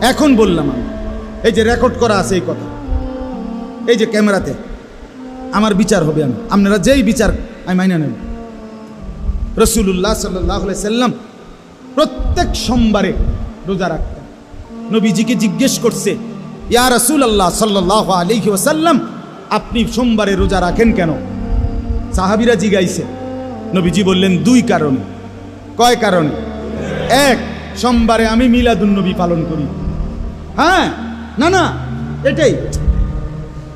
এখন বললাম আমি, এই যে রেকর্ড করা আছে এই কথা, এই যে ক্যামেরাতে, আমার বিচার হবে আমি, আপনারা যেই বিচার আমি মাইনা নেব। রসুল্লাহ সাল্লাহ সাল্লাম প্রত্যেক সোমবারে রোজা রাখতেন। নবীজিকে জিজ্ঞেস করছে, ইয়া রসুল আল্লাহ সাল্লাহ আলহি ওসাল্লাম আপনি সোমবারে রোজা রাখেন কেন? সাহাবিরা জিগাইছে, নবীজি বললেন, দুই কারণে। কয় কারণে? এক, সোমবারে আমি মিলাদুন্নবী পালন করি। হ্যাঁ না না, এটাই।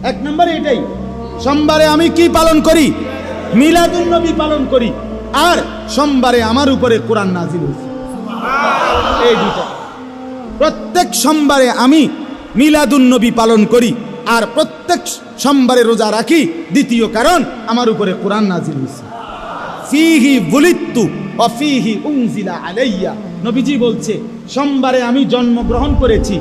এক নম্বরে এটাই। সোমবারে আমি কি পালন করি? মিলাদুন্নবী পালন করি। আর সোমবারে আমার উপরে কোরআন নাজিল হয়েছে। এই দুটো প্রত্যেক সোমবারে আমি মিলাদুন্নবী পালন করি। আর প্রত্যেক সোমবারে রোজা রাখি। দ্বিতীয় কারণ, আমার উপরে কোরআন নাজিল হয়েছে। ফিহি বুলিত্তু অফিহি উংজিলা আলাইয়া। নবীজি বলছে, সোমবারে আমি জন্মগ্রহণ করেছি।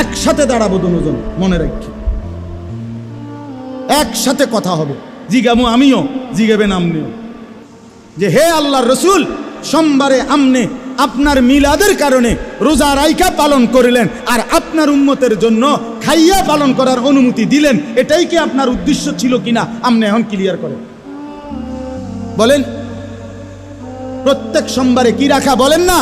একসাথে দাঁড়াবো দুজন, মনে রাখি। একসাথে কথা হবে। জিগাবো আমিও জিগাবেন আমনিও যে হে আল্লাহর রসুল, সোমবারে আমনে আপনার মিলাদের কারণে রোজা রাইকা পালন করিলেন আর আপনার উন্মতের জন্য খাইয়া পালন করার অনুমতি দিলেন, এটাই কি আপনার উদ্দেশ্য ছিল কিনা আপনি এখন ক্লিয়ার করেন বলেন, প্রত্যেক সোমবারে কি রাখা বলেন না?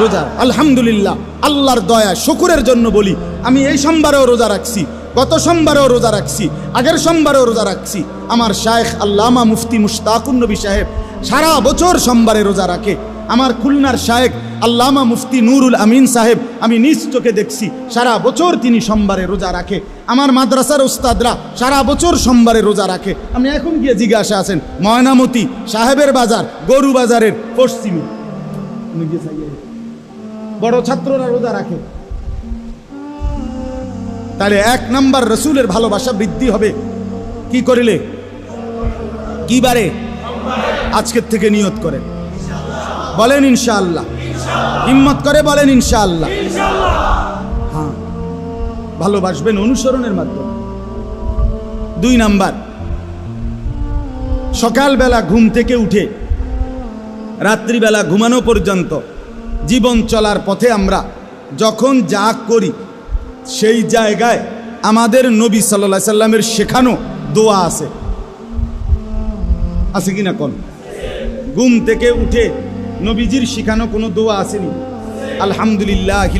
রোজা। আলহামদুলিল্লাহ, আল্লাহর দয়া, শুকুরের জন্য বলি, আমি এই সোমবারেও রোজা রাখছি, গত সোমবারেও রোজা রাখছি, আগের সোমবারেও রোজা রাখছি। আমার শায়েখ আল্লামা মুফতি মুশতাকুন নবী সাহেব সারা বছর সোমবারে রোজা রাখে। আমার খুলনার শায়েক আল্লামা মুফতি নুরুল আমিন সাহেব, আমি নিজ চোখে দেখছি, সারা বছর তিনি সোমবারে রোজা রাখে। আমার মাদ্রাসার ওস্তাদরা সারা বছর সোমবারে রোজা রাখে। আপনি এখন গিয়ে জিজ্ঞাসা আছেন, ময়নামতি সাহেবের বাজার গরু বাজারের পশ্চিমে। বড় ছাত্ররা রোজা রাখে। তাহলে এক নাম্বার রসুলের ভালোবাসা বৃদ্ধি হবে। কি করিলে? কি বারে? আজকের থেকে নিয়ত করেন। বলেন ইনশাআল্লাহ। হিম্মত করে বলেন ইনশাআল্লাহ। হ্যাঁ। ভালোবাসবেন অনুসরণের মাধ্যমে। দুই নাম্বার। সকালবেলা ঘুম থেকে উঠে রাত্রিবেলা ঘুমানো পর্যন্ত জীবন চলার পথে আমরা যখন যা করি, সেই জায়গায় আমাদের নবী সাল্লা সাল্লামের শেখানো দোয়া আছে। আছে কি না কোন? ঘুম থেকে উঠে নবীজির শেখানো কোনো দোয়া আসেনি। আলহামদুলিল্লাহ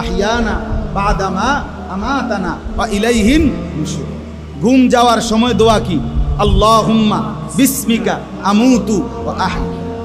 আহিয়ানা বাদামা আমাতানা বা ইলাইহিন ঘুম যাওয়ার সময় দোয়া কি? আল্লাহুম্মা বিস্মিকা আমুতু আহ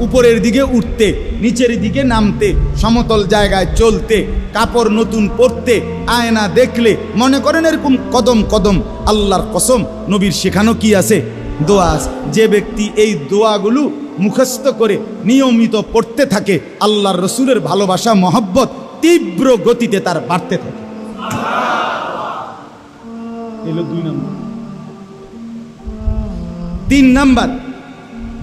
উপরের দিকে উঠতে, নিচের দিকে নামতে, সমতল জায়গায় চলতে, কাপড় নতুন পরতে, আয়না দেখলে মনে করেন এরকম কদম কদম আল্লাহর কসম, নবীর শেখানো কি আছে? দোয়া যে ব্যক্তি এই দোয়াগুলো মুখস্থ করে নিয়মিত পড়তে থাকে, আল্লাহর রসুলের ভালোবাসা, মহব্বত তীব্র গতিতে তার বাড়তে থাকে। নম্বর। তিন নাম্বার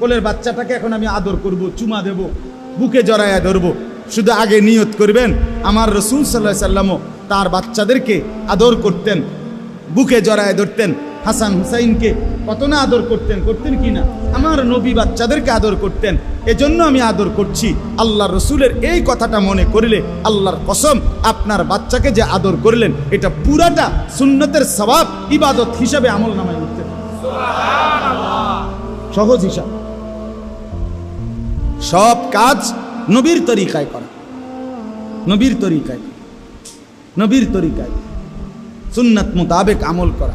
কোলের বাচ্চাটাকে এখন আমি আদর করব চুমা দেব বুকে জড়ায়া ধরব। শুধু আগে নিয়ত করবেন আমার রসুল সাল্লাহ সাল্লামও তার বাচ্চাদেরকে আদর করতেন বুকে জড়ায় ধরতেন। হাসান হুসাইনকে কত না আদর করতেন করতেন কি না? আমার নবী বাচ্চাদেরকে আদর করতেন এজন্য আমি আদর করছি। আল্লাহ রসুলের এই কথাটা মনে করলে আল্লাহর কসম আপনার বাচ্চাকে যে আদর করলেন এটা পুরাটা সুন্নতের স্বভাব ইবাদত হিসাবে আমল নামায় উঠতে সহজ হিসাব। সব কাজ নবীর তরিকায় করা। নবীর তরিকায়। নবীর তরিকায়। সুন্নাত মোতাবেক আমল করা।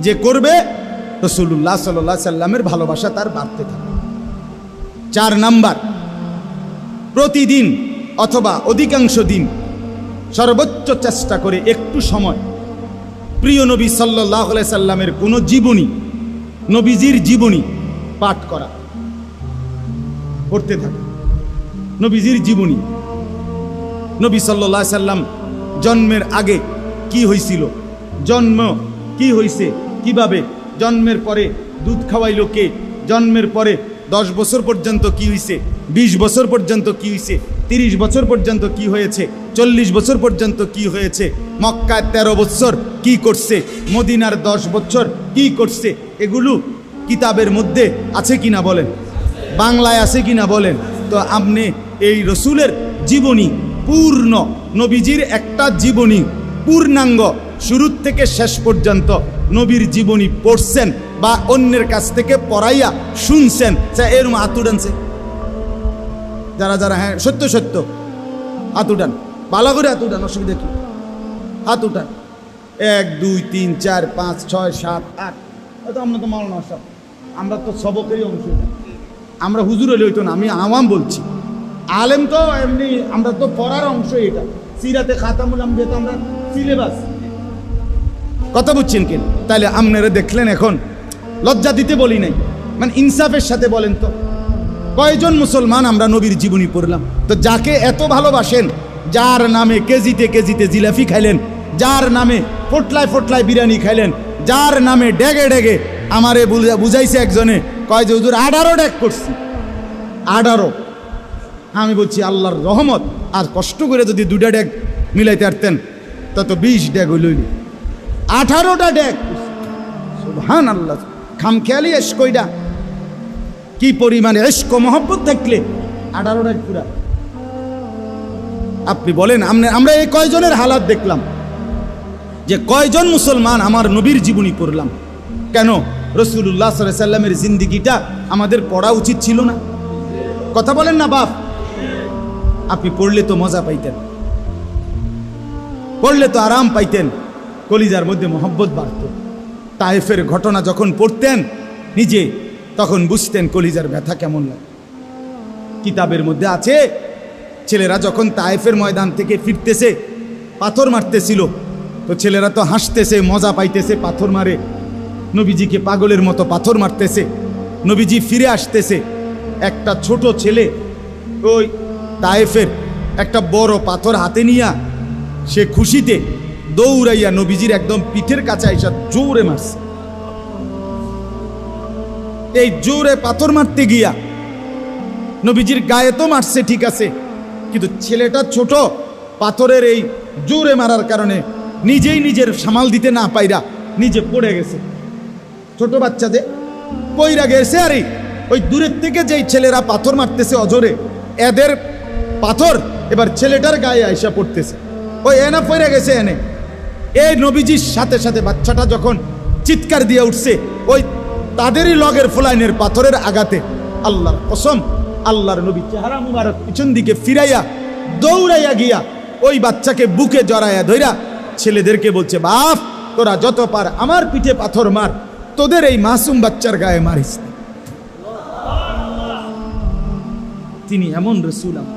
যে করবে রসুল্লাহ সাল্লাহ সাল্লামের ভালোবাসা তার বাড়তে থাকে চার নাম্বার, প্রতিদিন অথবা অধিকাংশ দিন সর্বোচ্চ চেষ্টা করে একটু সময়। প্রিয় নবী সাল্লাহ সাল্লামের কোনো জীবনী, নবীজির জীবনী পাঠ করা। পড়তে থাকে। নবীজির জীবনী। নবী সাল্লাহ সাল্লাম জন্মের আগে কি হয়েছিল জন্ম কি হয়েছে কীভাবে? জন্মের পরে দুধ খাওয়াইলো কে? জন্মের পরে দশ বছর পর্যন্ত কি হয়েছে বিশ বছর পর্যন্ত কি হয়েছে তিরিশ বছর পর্যন্ত কি হয়েছে? চল্লিশ বছর পর্যন্ত কি হয়েছে? মক্কায় তেরো বছর কি করছে? মদিনার দশ বছর কি করছে? এগুলো কিতাবের মধ্যে আছে কিনা বলেন? বাংলায় আছে কিনা বলেন। তো আপনি এই রসুলের জীবনী, পূর্ণ নবীজির একটা জীবনী, পূর্ণাঙ্গ শুরু থেকে শেষ পর্যন্ত নবীর জীবনী পড়ছেন বা অন্যের কাছ থেকে পড়াইয়া শুনছেন সে এরম আতুডানছে যারা যারা হ্যাঁ সত্য সত্য। উঠান ভালো করে উঠান অসুবিধা কি? উঠান এক, দুই, তিন, চার, পাঁচ, ছয়, সাত, আট। হয়তো আমরা তো মাওলানা সব আমরা তো সবকেরই অংশ। আমরা হুজুর হলে হইতো না, আমি আওয়াম বলছি। আলেম তো এমনি, আমরা তো পড়ার অংশ এটা। সিরাতে খাতামুল আম্বিয়া আমরা সিলেবাস। কথা বুঝছেন কেন তাহলে আপনারা দেখলেন এখন। লজ্জা দিতে বলি নাই। মানে ইনসাফের সাথে বলেন তো। কয়জন মুসলমান আমরা নবীর জীবনী পড়লাম? তো যাকে এত ভালোবাসেন, যার নামে কেজিতে কেজিতে জিলাফি খাইলেন, যার নামে ফোটলায় ফোটলায় বিরিয়ানি খাইলেন, যার নামে ডেগে ডেগে আমারে বুঝা- বুঝাইছে একজনে কয় যে, হুজুর, আঠারো ডেক করছি। আঠারো। আমি বলছি, আল্লাহর রহমত, আর কষ্ট করে যদি দুটা ডেক মিলাইতে পারতেন তত বিশ ডেক হইল আঠারোটা ডেক সুবহান আল্লাহ খামখেয়ালি এস কইডা কি পরিমাণে এস্ক মহব্বত থাকলে আঠারো ডেক পুরা। আপনি বলেন আমরা এই কয়জনের হালাত দেখলাম? যে, কয়জন মুসলমান আমার নবীর জীবনী পড়লাম? কেন? রসুল্লাহ সাল্লামের জিন্দিগিটা আমাদের পড়া উচিত ছিল না। কথা বলেন না, বাপ। আপনি পড়লে তো মজা পাইতেন। পড়লে তো আরাম পাইতেন। কলিজার মধ্যে মোহব্বত বাড়ত। তায়েফের ঘটনা যখন পড়তেন নিজে, তখন বুঝতেন কলিজার ব্যথা কেমন লাগে। কিতাবের মধ্যে আছে, ছেলেরা যখন তায়েফের ময়দান থেকে ফিরতেছে, পাথর মারতেছিল, তো ছেলেরা তো হাসতেছে, মজা পাইতেছে, পাথর মারে। নবীজিকে পাগলের মতো পাথর মারতেছে, নবীজি ফিরে আসতেছে। একটা ছোট ছেলে, ওই তায়েফের একটা বড় পাথর হাতে নিয়া সে খুশিতে দৌড়াইয়া নবীজির একদম পিঠের কাছে আইসা জোরে মারছে। এই জোরে পাথর মারতে গিয়া নবীজির গায়ে তো মারছে, ঠিক আছে, কিন্তু ছেলেটা ছোট, পাথরের এই জোরে মারার কারণে নিজেই নিজের সামাল দিতে না পাইরা নিজে পড়ে গেছে। ছোট বাচ্চা যে পইরা গেছে আরে ওই দূরের থেকে যেই ছেলেরা পাথর মারতেছে অজরে এদের পাথর এবার ছেলেটার গায়ে আইসা পড়তেছে। ওই এনা পইরা গেছে এনে। এই নবীজির সাথে সাথে বাচ্চাটা যখন চিৎকার দিয়ে উঠছে, ওই তাদেরই লগের ফুলাইনের পাথরের আঘাতে আল্লাহর কসম, আল্লাহর নবী চেহারা মুবারক পিছন দিকে ফিরাইয়া, দৌড়াইয়া গিয়া ওই বাচ্চাকে বুকে জড়াইয়া ধইরা ছেলেদেরকে বলছে, বাপ, তোরা যত পার আমার পিঠে পাথর মার তোদের এই মাসুম বাচ্চার গায়ে মারিস তিনি এমন রসুল আমার